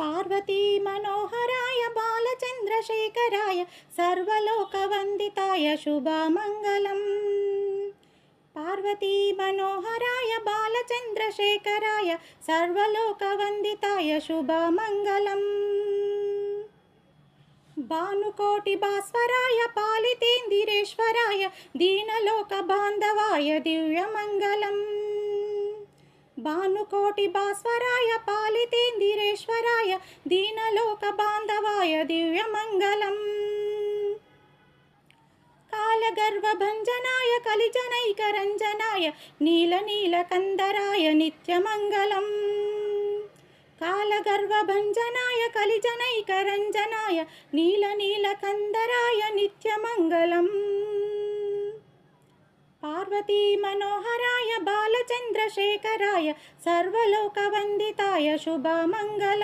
పార్వతీ మనోహరాయ బాలచంద్రశేఖరాయ సర్వలోకవందితాయ శుభమంగళం. పార్వతీ మనోహరాయ బాలచంద్రశేఖరాయ సర్వలోకవందితాయ శుభమంగళం. భానుకోటి భాస్వరాయ పాలితేందిరేశ్వరాయ దీనలోక బాంధవాయ దివ్యమంగళం. భానుకోటి భాస్వరాయ పాలితేందిరేశ్వరాయ దీనలోక బాంధవాయ దివ్యమంగళం కాలగర్వభంజనాయ కలిజనైకరంజనాయ నీలనీలకందరాయ నిత్యమంగళం కాలగర్వభంజనాయ కలిజనైకరంజనాయ నీలనీలకందరాయ నిత్యమంగళం పార్వతీ మనోహరాయ బాలచంద్రశేఖరాయ సర్వలోకవందితాయ శుభమంగళం